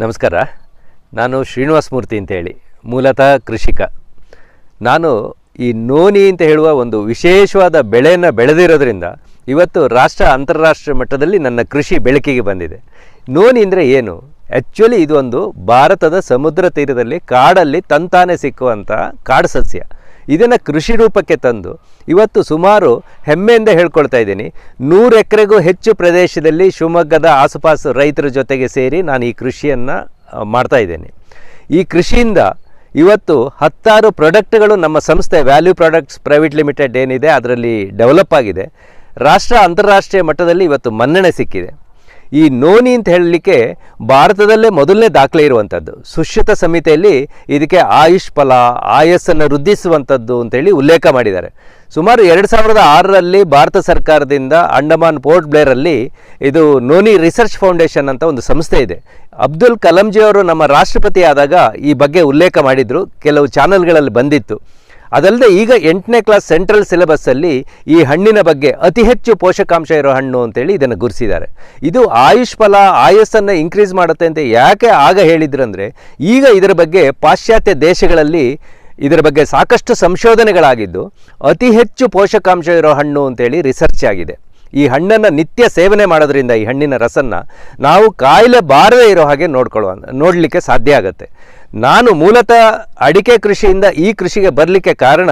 ನಮಸ್ಕಾರ. ನಾನು ಶ್ರೀನಿವಾಸ ಮೂರ್ತಿ ಅಂತೇಳಿ, ಮೂಲತಃ ಕೃಷಿಕ. ನಾನು ಈ ನೋನಿ ಅಂತ ಹೇಳುವ ಒಂದು ವಿಶೇಷವಾದ ಬೆಳೆಯನ್ನು ಬೆಳೆದಿರೋದ್ರಿಂದ ಇವತ್ತು ರಾಷ್ಟ್ರ ಅಂತಾರಾಷ್ಟ್ರೀಯ ಮಟ್ಟದಲ್ಲಿ ನನ್ನ ಕೃಷಿ ಬೆಳಕಿಗೆ ಬಂದಿದೆ. ನೋನಿ ಅಂದರೆ ಏನು? ಆ್ಯಕ್ಚುಲಿ ಇದೊಂದು ಭಾರತದ ಸಮುದ್ರ ತೀರದಲ್ಲಿ ಕಾಡಲ್ಲಿ ತಂತಾನೆ ಸಿಕ್ಕುವಂಥ ಕಾಡು ಸಸ್ಯ. ಇದನ್ನು ಕೃಷಿ ರೂಪಕ್ಕೆ ತಂದು ಇವತ್ತು ಸುಮಾರು ಹೆಮ್ಮೆಯಿಂದ ಹೇಳ್ಕೊಳ್ತಾ ಇದ್ದೀನಿ. ನೂರು ಎಕರೆಗೂ ಹೆಚ್ಚು ಪ್ರದೇಶದಲ್ಲಿ ಶಿವಮೊಗ್ಗದ ಆಸುಪಾಸು ರೈತರ ಜೊತೆಗೆ ಸೇರಿ ನಾನು ಈ ಕೃಷಿಯನ್ನು ಮಾಡ್ತಾ ಇದ್ದೇನೆ. ಈ ಕೃಷಿಯಿಂದ ಇವತ್ತು ಹತ್ತಾರು ಪ್ರಾಡಕ್ಟ್ಗಳು ನಮ್ಮ ಸಂಸ್ಥೆ ವ್ಯಾಲ್ಯೂ ಪ್ರಾಡಕ್ಟ್ಸ್ ಪ್ರೈವೇಟ್ ಲಿಮಿಟೆಡ್ ಏನಿದೆ, ಅದರಲ್ಲಿ ಡೆವಲಪ್ ಆಗಿದೆ. ರಾಷ್ಟ್ರ ಅಂತಾರಾಷ್ಟ್ರೀಯ ಮಟ್ಟದಲ್ಲಿ ಇವತ್ತು ಮನ್ನಣೆ ಸಿಕ್ಕಿದೆ. ಈ ನೋನಿ ಅಂತ ಹೇಳಲಿಕ್ಕೆ ಭಾರತದಲ್ಲೇ ಮೊದಲನೇ ದಾಖಲೆ ಇರುವಂಥದ್ದು ಸುಶ್ಯತ ಸಮಿತಿಯಲ್ಲಿ ಇದಕ್ಕೆ ಆಯುಷ್ ಫಲ, ಆಯಸ್ಸನ್ನು ವೃದ್ಧಿಸುವಂಥದ್ದು ಅಂತೇಳಿ ಉಲ್ಲೇಖ ಮಾಡಿದ್ದಾರೆ. ಸುಮಾರು ಎರಡು ಸಾವಿರದ ಆರರಲ್ಲಿ ಭಾರತ ಸರ್ಕಾರದಿಂದ ಅಂಡಮಾನ್ ಪೋರ್ಟ್ ಬ್ಲೇರಲ್ಲಿ ಇದು ನೋನಿ ರಿಸರ್ಚ್ ಫೌಂಡೇಶನ್ ಅಂತ ಒಂದು ಸಂಸ್ಥೆ ಇದೆ. ಅಬ್ದುಲ್ ಕಲಾಂಜಿ ಅವರು ನಮ್ಮ ರಾಷ್ಟ್ರಪತಿ ಆದಾಗ ಈ ಬಗ್ಗೆ ಉಲ್ಲೇಖ ಮಾಡಿದರು. ಕೆಲವು ಚಾನಲ್ಗಳಲ್ಲಿ ಬಂದಿತ್ತು. ಅದಲ್ಲದೆ ಈಗ ಎಂಟನೇ ಕ್ಲಾಸ್ ಸೆಂಟ್ರಲ್ ಸಿಲೆಬಸ್ಸಲ್ಲಿ ಈ ಹಣ್ಣಿನ ಬಗ್ಗೆ ಅತಿ ಹೆಚ್ಚು ಪೋಷಕಾಂಶ ಇರೋ ಹಣ್ಣು ಅಂತೇಳಿ ಇದನ್ನು ಗುರುತಿಸಿದ್ದಾರೆ ಇದು ಆಯುಷ್ ಫಲ, ಆಯಸ್ಸನ್ನು ಇನ್ಕ್ರೀಸ್ ಮಾಡುತ್ತೆ ಅಂತ ಯಾಕೆ ಆಗ ಹೇಳಿದ್ರಂದರೆ ಈಗ ಇದರ ಬಗ್ಗೆ ಪಾಶ್ಚಾತ್ಯ ದೇಶಗಳಲ್ಲಿ ಇದರ ಬಗ್ಗೆ ಸಾಕಷ್ಟು ಸಂಶೋಧನೆಗಳಾಗಿದ್ದು ಅತಿ ಹೆಚ್ಚು ಪೋಷಕಾಂಶ ಇರೋ ಹಣ್ಣು ಅಂತೇಳಿ ರಿಸರ್ಚ್ ಆಗಿದೆ. ಈ ಹಣ್ಣನ್ನು ನಿತ್ಯ ಸೇವನೆ ಮಾಡೋದ್ರಿಂದ ಈ ಹಣ್ಣಿನ ರಸನ್ನು ನಾವು ಕಾಯಿಲೆ ಬಾರದೇ ಇರೋ ಹಾಗೆ ನೋಡ್ಕೊಳ್ಳುವ, ನೋಡಲಿಕ್ಕೆ ಸಾಧ್ಯ ಆಗುತ್ತೆ. ನಾನು ಮೂಲತಃ ಅಡಿಕೆ ಕೃಷಿಯಿಂದ ಈ ಕೃಷಿಗೆ ಬರಲಿಕ್ಕೆ ಕಾರಣ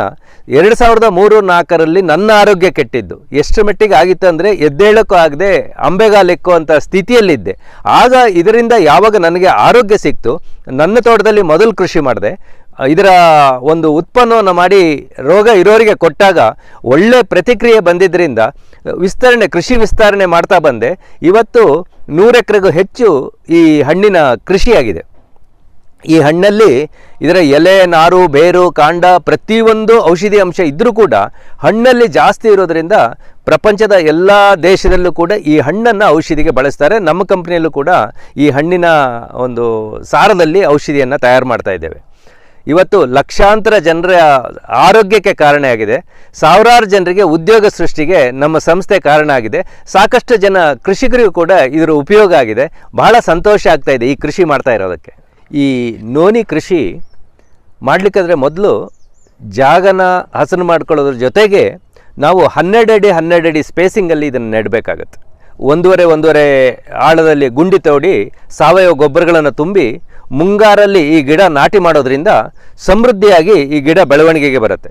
ಎರಡು ಸಾವಿರದ ಮೂರು ನಾಲ್ಕರಲ್ಲಿ ನನ್ನ ಆರೋಗ್ಯ ಕೆಟ್ಟಿದ್ದು. ಎಷ್ಟು ಮಟ್ಟಿಗೆ ಆಗಿತ್ತು ಅಂದರೆ ಎದ್ದೇಳಕ್ಕೂ ಆಗದೆ ಅಂಬೆಗಾಲೆಕ್ಕುವಂಥ ಸ್ಥಿತಿಯಲ್ಲಿದ್ದೆ. ಆಗ ಇದರಿಂದ ಯಾವಾಗ ನನಗೆ ಆರೋಗ್ಯ ಸಿಕ್ತು, ನನ್ನ ತೋಟದಲ್ಲಿ ಮೊದಲು ಕೃಷಿ ಮಾಡಿದೆ. ಇದರ ಒಂದು ಉತ್ಪನ್ನವನ್ನು ಮಾಡಿ ರೋಗ ಇರೋರಿಗೆ ಕೊಟ್ಟಾಗ ಒಳ್ಳೆ ಪ್ರತಿಕ್ರಿಯೆ ಬಂದಿದ್ದರಿಂದ ವಿಸ್ತರಣೆ, ಕೃಷಿ ವಿಸ್ತರಣೆ ಮಾಡ್ತಾ ಬಂದೆ. ಇವತ್ತು ನೂರು ಎಕರೆಗೂ ಹೆಚ್ಚು ಈ ಹಣ್ಣಿನ ಕೃಷಿಯಾಗಿದೆ. ಈ ಹಣ್ಣಲ್ಲಿ ಇದರ ಎಲೆ, ನಾರು, ಬೇರು, ಕಾಂಡ ಪ್ರತಿಯೊಂದು ಔಷಧಿ ಅಂಶ ಇದ್ದರೂ ಕೂಡ ಹಣ್ಣಲ್ಲಿ ಜಾಸ್ತಿ ಇರೋದರಿಂದ ಪ್ರಪಂಚದ ಎಲ್ಲ ದೇಶದಲ್ಲೂ ಕೂಡ ಈ ಹಣ್ಣನ್ನು ಔಷಧಿಗೆ ಬಳಸ್ತಾರೆ. ನಮ್ಮ ಕಂಪ್ನಿಯಲ್ಲೂ ಕೂಡ ಈ ಹಣ್ಣಿನ ಒಂದು ಸಾರದಲ್ಲಿ ಔಷಧಿಯನ್ನು ತಯಾರು ಮಾಡ್ತಾ ಇದ್ದೇವೆ. ಇವತ್ತು ಲಕ್ಷಾಂತರ ಜನರ ಆರೋಗ್ಯಕ್ಕೆ ಕಾರಣ ಆಗಿದೆ. ಸಾವಿರಾರು ಜನರಿಗೆ ಉದ್ಯೋಗ ಸೃಷ್ಟಿಗೆ ನಮ್ಮ ಸಂಸ್ಥೆ ಕಾರಣ ಆಗಿದೆ. ಸಾಕಷ್ಟು ಜನ ಕೃಷಿಕರಿಗೂ ಕೂಡ ಇದರ ಉಪಯೋಗ ಆಗಿದೆ. ಬಹಳ ಸಂತೋಷ ಆಗ್ತಾ ಇದೆ ಈ ಕೃಷಿ ಮಾಡ್ತಾ ಇರೋದಕ್ಕೆ. ಈ ನೋನಿ ಕೃಷಿ ಮಾಡಲಿಕ್ಕಾದ್ರೆ ಮೊದಲು ಜಾಗನ ಹಸನು ಮಾಡ್ಕೊಳ್ಳೋದ್ರ ಜೊತೆಗೆ ನಾವು ಹನ್ನೆರಡು ಅಡಿ ಹನ್ನೆರಡು ಅಡಿ ಸ್ಪೇಸಿಂಗಲ್ಲಿ ಇದನ್ನು ನೆಡಬೇಕಾಗತ್ತೆ. ಒಂದೂವರೆ ಒಂದೂವರೆ ಆಳದಲ್ಲಿ ಗುಂಡಿ ತೋಡಿ ಸಾವಯವ ಗೊಬ್ಬರಗಳನ್ನು ತುಂಬಿ ಮುಂಗಾರಲ್ಲಿ ಈ ಗಿಡ ನಾಟಿ ಮಾಡೋದ್ರಿಂದ ಸಮೃದ್ಧಿಯಾಗಿ ಈ ಗಿಡ ಬೆಳವಣಿಗೆಗೆ ಬರುತ್ತೆ.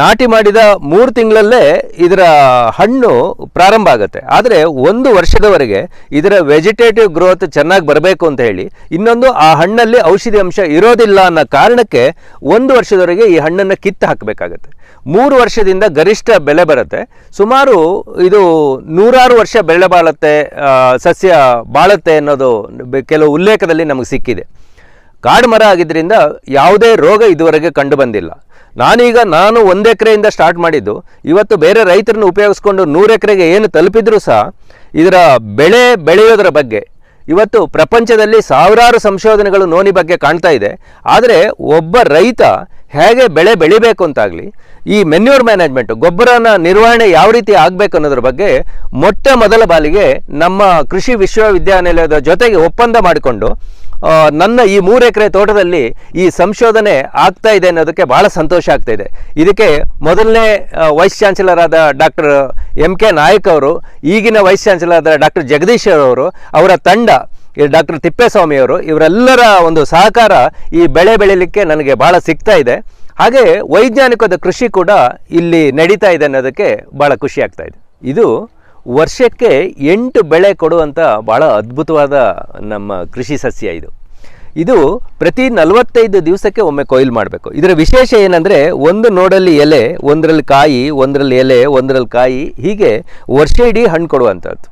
ನಾಟಿ ಮಾಡಿದ ಮೂರು ತಿಂಗಳಲ್ಲೇ ಇದರ ಹಣ್ಣು ಪ್ರಾರಂಭ ಆಗುತ್ತೆ. ಆದರೆ ಒಂದು ವರ್ಷದವರೆಗೆ ಇದರ ವೆಜಿಟೇಟಿವ್ ಗ್ರೋತ್ ಚೆನ್ನಾಗಿ ಬರಬೇಕು ಅಂತ ಹೇಳಿ ಇನ್ನೊಂದು ಆ ಹಣ್ಣಲ್ಲಿ ಔಷಧಿ ಅಂಶ ಇರೋದಿಲ್ಲ ಅನ್ನೋ ಕಾರಣಕ್ಕೆ ಒಂದು ವರ್ಷದವರೆಗೆ ಈ ಹಣ್ಣನ್ನು ಕಿತ್ತು ಹಾಕಬೇಕಾಗತ್ತೆ. ಮೂರು ವರ್ಷದಿಂದ ಗರಿಷ್ಠ ಬೆಲೆ ಬರುತ್ತೆ. ಸುಮಾರು ಇದು ನೂರಾರು ವರ್ಷ ಬೆಳೆ ಬಾಳುತ್ತೆ ಸಸ್ಯ ಬಾಳುತ್ತೆ ಅನ್ನೋದು ಕೆಲವು ಉಲ್ಲೇಖದಲ್ಲಿ ನಮಗೆ ಸಿಕ್ಕಿದೆ. ಕಾಡು ಮರ ಆಗಿದ್ದರಿಂದ ಯಾವುದೇ ರೋಗ ಇದುವರೆಗೆ ಕಂಡು ಬಂದಿಲ್ಲ. ನಾನೀಗ ನಾನು ಒಂದು ಎಕರೆಯಿಂದ ಸ್ಟಾರ್ಟ್ ಮಾಡಿದ್ದು. ಇವತ್ತು ಬೇರೆ ರೈತರನ್ನು ಉಪಯೋಗಿಸ್ಕೊಂಡು ನೂರು ಎಕರೆಗೆ ಏನು ತಲುಪಿದ್ರೂ ಸಹ ಇದರ ಬೆಳೆ ಬೆಳೆಯೋದರ ಬಗ್ಗೆ. ಇವತ್ತು ಪ್ರಪಂಚದಲ್ಲಿ ಸಾವಿರಾರು ಸಂಶೋಧನೆಗಳು ನೋನಿ ಬಗ್ಗೆ ಕಾಣ್ತಾ ಇದೆ. ಆದರೆ ಒಬ್ಬ ರೈತ ಹೇಗೆ ಬೆಳೆ ಬೆಳಿಬೇಕು ಅಂತಾಗಲಿ, ಈ ಮೆನ್ಯೂರ್ ಮ್ಯಾನೇಜ್ಮೆಂಟ್ ಗೊಬ್ಬರನ ನಿರ್ವಹಣೆ ಯಾವ ರೀತಿ ಆಗಬೇಕು ಅನ್ನೋದ್ರ ಬಗ್ಗೆ ಮೊಟ್ಟ ಮೊದಲ ಬಾಲಿಗೆ ನಮ್ಮ ಕೃಷಿ ವಿಶ್ವವಿದ್ಯಾನಿಲಯದ ಜೊತೆಗೆ ಒಪ್ಪಂದ ಮಾಡಿಕೊಂಡು ನನ್ನ ಈ ಮೂರು ಎಕರೆ ತೋಟದಲ್ಲಿ ಈ ಸಂಶೋಧನೆ ಆಗ್ತಾ ಇದೆ ಅನ್ನೋದಕ್ಕೆ ಬಹಳ ಸಂತೋಷ ಆಗ್ತಾ ಇದೆ. ಇದಕ್ಕೆ ಮೊದಲನೇ ವೈಸ್ ಚಾನ್ಸಲರ್ ಆದ ಡಾಕ್ಟರ್ ಎಂ ಕೆ ನಾಯಕ್ ಅವರು, ಈಗಿನ ವೈಸ್ ಚಾನ್ಸಲರ್ ಆದ ಡಾಕ್ಟರ್ ಜಗದೀಶ್ ಅವರು, ಅವರ ತಂಡ ಡಾಕ್ಟರ್ ತಿಪ್ಪೇಸ್ವಾಮಿ ಅವರು, ಇವರೆಲ್ಲರ ಒಂದು ಸಹಕಾರ ಈ ಬೆಳೆ ಬೆಳೀಲಿಕ್ಕೆ ನನಗೆ ಬಹಳ ಸಿಗ್ತಾ ಇದೆ. ಹಾಗೆ ವೈಜ್ಞಾನಿಕದ ಕೃಷಿ ಕೂಡ ಇಲ್ಲಿ ನಡೀತಾ ಇದೆ ಅನ್ನೋದಕ್ಕೆ ಬಹಳ ಖುಷಿ ಆಗ್ತಾ ಇದೆ. ಇದು ವರ್ಷಕ್ಕೆ ಎಂಟು ಬೆಳೆ ಕೊಡುವಂಥ ಭಾಳ ಅದ್ಭುತವಾದ ನಮ್ಮ ಕೃಷಿ ಸಸ್ಯ ಇದು. ಇದು ಪ್ರತಿ ನಲವತ್ತೈದು ದಿವಸಕ್ಕೆ ಒಮ್ಮೆ ಕೊಯ್ಲು ಮಾಡಬೇಕು. ಇದರ ವಿಶೇಷ ಏನಂದರೆ ಒಂದು ನೋಡಲ್ಲಿ ಎಲೆ, ಒಂದರಲ್ಲಿ ಕಾಯಿ, ಒಂದರಲ್ಲಿ ಎಲೆ, ಒಂದರಲ್ಲಿ ಕಾಯಿ, ಹೀಗೆ ವರ್ಷ ಇಡೀ ಹಣ್ಣು ಕೊಡುವಂಥದ್ದು